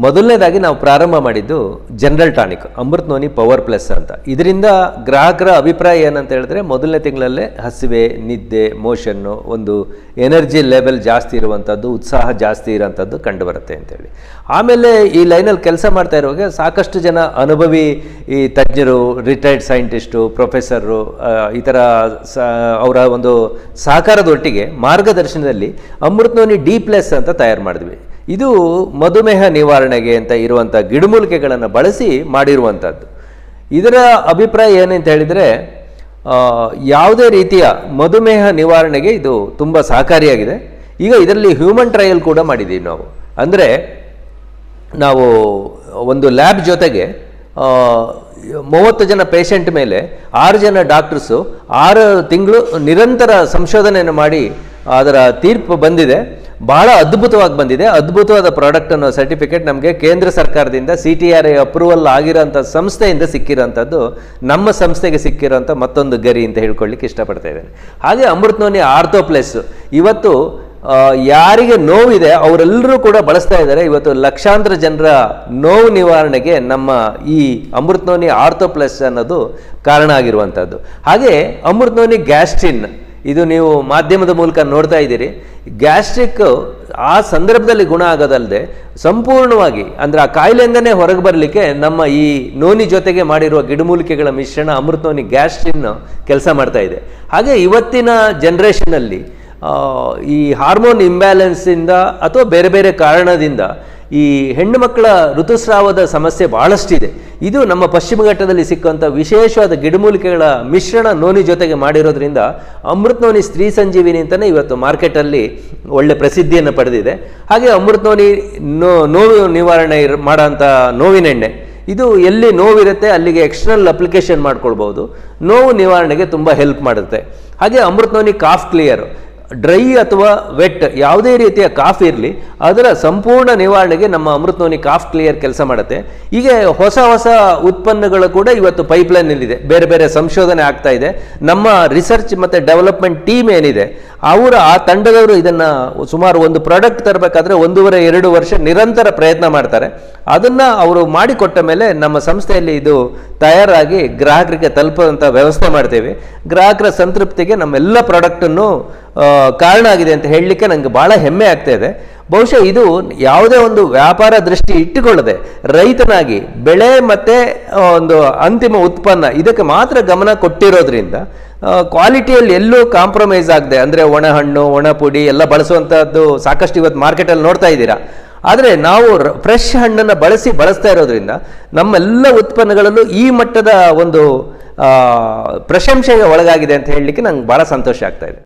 ಮೊದಲನೇದಾಗಿ ನಾವು ಪ್ರಾರಂಭ ಮಾಡಿದ್ದು general tonic Amrit noni power plus ಅಂತ. ಇದರಿಂದ ಗ್ರಾಹಕರ ಅಭಿಪ್ರಾಯ ಏನಂತ ಹೇಳಿದ್ರೆ ಮೊದಲನೇ ತಿಂಗಳಲ್ಲೇ ಹಸಿವೆ, ನಿದ್ದೆ ಮೋಷನ್ನು ಒಂದು ಎನರ್ಜಿ ಲೆವೆಲ್ ಜಾಸ್ತಿ ಇರುವಂಥದ್ದು ಉತ್ಸಾಹ ಜಾಸ್ತಿ ಇರೋಂಥದ್ದು ಕಂಡುಬರುತ್ತೆ ಅಂತೇಳಿ. ಆಮೇಲೆ ಈ ಲೈನಲ್ಲಿ ಕೆಲಸ ಮಾಡ್ತಾ ಇರುವಾಗ ಸಾಕಷ್ಟು ಜನ ಅನುಭವಿ ಈ ತಜ್ಞರು ರಿಟೈರ್ಡ್ ಸೈಂಟಿಸ್ಟು ಪ್ರೊಫೆಸರು ಈ ಥರ ಅವರ ಒಂದು ಸಹಕಾರದೊಟ್ಟಿಗೆ ಮಾರ್ಗದರ್ಶನದಲ್ಲಿ ಅಮೃತ್ ನೋನಿ ಡಿ ಪ್ಲಸ್ ಅಂತ ತಯಾರು ಮಾಡಿದ್ವಿ. ಇದು ಮಧುಮೇಹ ನಿವಾರಣೆಗೆ ಅಂತ ಇರುವಂಥ ಗಿಡಮೂಲಿಕೆಗಳನ್ನು ಬಳಸಿ ಮಾಡಿರುವಂಥದ್ದು ಇದರ ಅಭಿಪ್ರಾಯ ಏನಂತ ಹೇಳಿದರೆ ಯಾವುದೇ ರೀತಿಯ ಮಧುಮೇಹ ನಿವಾರಣೆಗೆ ಇದು ತುಂಬ ಸಹಕಾರಿಯಾಗಿದೆ. ಈಗ ಇದರಲ್ಲಿ ಹ್ಯೂಮನ್ ಟ್ರಯಲ್ ಕೂಡ ಮಾಡಿದ್ದೀವಿ ನಾವು. ಅಂದರೆ, ನಾವು ಒಂದು ಲ್ಯಾಬ್ ಜೊತೆಗೆ ಮೂವತ್ತು ಜನ ಪೇಷಂಟ್ ಮೇಲೆ ಆರು ಜನ ಡಾಕ್ಟರ್ಸು ಆರು ತಿಂಗಳು ನಿರಂತರ ಸಂಶೋಧನೆಯನ್ನು ಮಾಡಿ ಅದರ ತೀರ್ಪು ಬಂದಿದೆ. ಬಹಳ ಅದ್ಭುತವಾಗಿ ಬಂದಿದೆ. ಅದ್ಭುತವಾದ ಪ್ರಾಡಕ್ಟ್ ಅನ್ನೋ ಸರ್ಟಿಫಿಕೇಟ್ ನಮಗೆ ಕೇಂದ್ರ ಸರ್ಕಾರದಿಂದ C T R I approval ಆಗಿರೋಂಥ ಸಂಸ್ಥೆಯಿಂದ ಸಿಕ್ಕಿರೋಂಥದ್ದು ನಮ್ಮ ಸಂಸ್ಥೆಗೆ ಸಿಕ್ಕಿರೋಂಥ ಮತ್ತೊಂದು ಗರಿ ಅಂತ ಹೇಳ್ಕೊಳ್ಳಿಕ್ಕೆ ಇಷ್ಟಪಡ್ತಾ ಇದ್ದೇನೆ. ಹಾಗೆ ಅಮೃತನೋನಿ ಆರ್ಥೋಪ್ಲೆಸ್ ಇವತ್ತು ಆ, ಯಾರಿಗೆ ನೋವಿದೆ ಅವರೆಲ್ಲರೂ ಕೂಡ ಬಳಸ್ತಾ ಇದ್ದಾರೆ. ಇವತ್ತು ಲಕ್ಷಾಂತರ ಜನರ ನೋವು ನಿವಾರಣೆಗೆ ನಮ್ಮ ಈ ಅಮೃತನೋನಿ ಆರ್ಥೋಪ್ಲಸ್ ಅನ್ನೋದು ಕಾರಣ ಆಗಿರುವಂಥದ್ದು. ಹಾಗೆ ಅಮೃತನೋನಿ ಗ್ಯಾಸ್ಟ್ರಿನ್ ಇದು ನೀವು ಮಾಧ್ಯಮದ ಮೂಲಕ ನೋಡ್ತಾ ಇದ್ದೀರಿ. ಗ್ಯಾಸ್ಟ್ರಿಕ್ ಆ ಸಂದರ್ಭದಲ್ಲಿ ಗುಣ ಆಗೋದಲ್ಲದೆ ಸಂಪೂರ್ಣವಾಗಿ ಅಂದರೆ ಆ ಕಾಯಿಲೆಯಿಂದನೇ ಹೊರಗೆ ಬರಲಿಕ್ಕೆ ನಮ್ಮ ಈ ನೋನಿ ಜೊತೆಗೆ ಮಾಡಿರುವ ಗಿಡಮೂಲಿಕೆಗಳ ಮಿಶ್ರಣ ಅಮೃತನೋನಿ ಗ್ಯಾಸ್ಟ್ರಿನ್ ಕೆಲಸ ಮಾಡ್ತಾ ಇದೆ. ಹಾಗೆ ಇವತ್ತಿನ ಜನ್ರೇಷನಲ್ಲಿ ಈ ಹಾರ್ಮೋನ್ ಇಂಬ್ಯಾಲೆನ್ಸಿಂದ ಅಥವಾ ಬೇರೆ ಬೇರೆ ಕಾರಣದಿಂದ ಈ ಹೆಣ್ಣು ಮಕ್ಕಳ ಋತುಸ್ರಾವದ ಸಮಸ್ಯೆ ಬಹಳಷ್ಟಿದೆ. ಇದು ನಮ್ಮ ಪಶ್ಚಿಮ ಘಟ್ಟದಲ್ಲಿ ಸಿಕ್ಕಂಥ ವಿಶೇಷವಾದ ಗಿಡಮೂಲಿಕೆಗಳ ಮಿಶ್ರಣ ನೋನಿ ಜೊತೆಗೆ ಮಾಡಿರೋದ್ರಿಂದ ಅಮೃತ್ ನೋನಿ ಸ್ತ್ರೀ ಸಂಜೀವಿನಿ ಅಂತಲೇ ಇವತ್ತು ಮಾರ್ಕೆಟಲ್ಲಿ ಒಳ್ಳೆ ಪ್ರಸಿದ್ಧಿಯನ್ನು ಪಡೆದಿದೆ. ಹಾಗೆ ಅಮೃತ್ ನೋನಿ ನೋ, ನೋವು ನಿವಾರಣೆ ಮಾಡೋಂಥ ನೋವಿನೆಣ್ಣೆ ಇದು ಎಲ್ಲಿ ನೋವಿರುತ್ತೆ ಅಲ್ಲಿಗೆ ಎಕ್ಸ್ಟರ್ನಲ್ ಅಪ್ಲಿಕೇಶನ್ ಮಾಡ್ಕೊಳ್ಬೋದು ನೋವು ನಿವಾರಣೆಗೆ ತುಂಬ ಹೆಲ್ಪ್ ಮಾಡುತ್ತೆ. ಹಾಗೆ Amrit noni cough clear. Dry ಅಥವಾ ವೆಟ್ ಯಾವುದೇ ರೀತಿಯ ಕಾಫ್ ಇರಲಿ, ಅದರ ಸಂಪೂರ್ಣ ನಿವಾರಣೆಗೆ ನಮ್ಮ ಅಮೃತನೋನಿ ಕಾಫ್ ಕ್ಲಿಯರ್ ಕೆಲಸ ಮಾಡುತ್ತೆ. ಹೀಗೆ ಹೊಸ ಹೊಸ ಉತ್ಪನ್ನಗಳು ಕೂಡ ಇವತ್ತು ಪೈಪ್ಲೈನಲ್ಲಿದೆ ಬೇರೆ ಬೇರೆ ಸಂಶೋಧನೆ ಆಗ್ತಾ ಇದೆ. ನಮ್ಮ ರಿಸರ್ಚ್ ಮತ್ತು ಡೆವಲಪ್ಮೆಂಟ್ ಟೀಮ್ ಏನಿದೆ, ಅವರು ಆ ತಂಡದವರು ಇದನ್ನು ಸುಮಾರು ಒಂದು ಪ್ರಾಡಕ್ಟ್ ತರಬೇಕಾದ್ರೆ ಒಂದೂವರೆ, ಎರಡು ವರ್ಷ ನಿರಂತರ ಪ್ರಯತ್ನ ಮಾಡ್ತಾರೆ. ಅದನ್ನು ಅವರು ಮಾಡಿಕೊಟ್ಟ ಮೇಲೆ ನಮ್ಮ ಸಂಸ್ಥೆಯಲ್ಲಿ ಇದು ತಯಾರಾಗಿ ಗ್ರಾಹಕರಿಗೆ ತಲುಪುವಂಥ ವ್ಯವಸ್ಥೆ ಮಾಡ್ತೇವೆ. ಗ್ರಾಹಕರ ಸಂತೃಪ್ತಿಗೆ ನಮ್ಮೆಲ್ಲ ಪ್ರಾಡಕ್ಟನ್ನು ಕಾರಣ ಆಗಿದೆ ಅಂತ ಹೇಳಲಿಕ್ಕೆ ನನಗೆ ಭಾಳ ಹೆಮ್ಮೆ ಆಗ್ತಾ ಇದೆ. ಬಹುಶಃ ಇದು ಯಾವುದೇ ಒಂದು ವ್ಯಾಪಾರ ದೃಷ್ಟಿ ಇಟ್ಟುಕೊಳ್ಳದೆ ರೈತನಾಗಿ ಬೆಳೆ ಮತ್ತು ಒಂದು ಅಂತಿಮ ಉತ್ಪನ್ನ ಇದಕ್ಕೆ ಮಾತ್ರ ಗಮನ ಕೊಟ್ಟಿರೋದ್ರಿಂದ ಕ್ವಾಲಿಟಿಯಲ್ಲಿ ಎಲ್ಲೂ ಕಾಂಪ್ರಮೈಸ್ ಆಗದೆ, ಅಂದರೆ ಒಣ ಹಣ್ಣು, ಒಣ ಪುಡಿ ಎಲ್ಲ ಬಳಸುವಂಥದ್ದು ಸಾಕಷ್ಟು ಇವತ್ತು ಮಾರ್ಕೆಟಲ್ಲಿ ನೋಡ್ತಾ ಇದ್ದೀರಾ. ಆದರೆ ನಾವು ಫ್ರೆಶ್ ಹಣ್ಣನ್ನು ಬಳಸಿ ಬಳಸ್ತಾ ಇರೋದ್ರಿಂದ ನಮ್ಮೆಲ್ಲ ಉತ್ಪನ್ನಗಳಲ್ಲೂ ಈ ಮಟ್ಟದ ಒಂದು ಪ್ರಶಂಸೆಗೆ ಒಳಗಾಗಿದೆ ಅಂತ ಹೇಳಲಿಕ್ಕೆ ನಂಗೆ ಭಾಳ ಸಂತೋಷ ಆಗ್ತಾ ಇದೆ.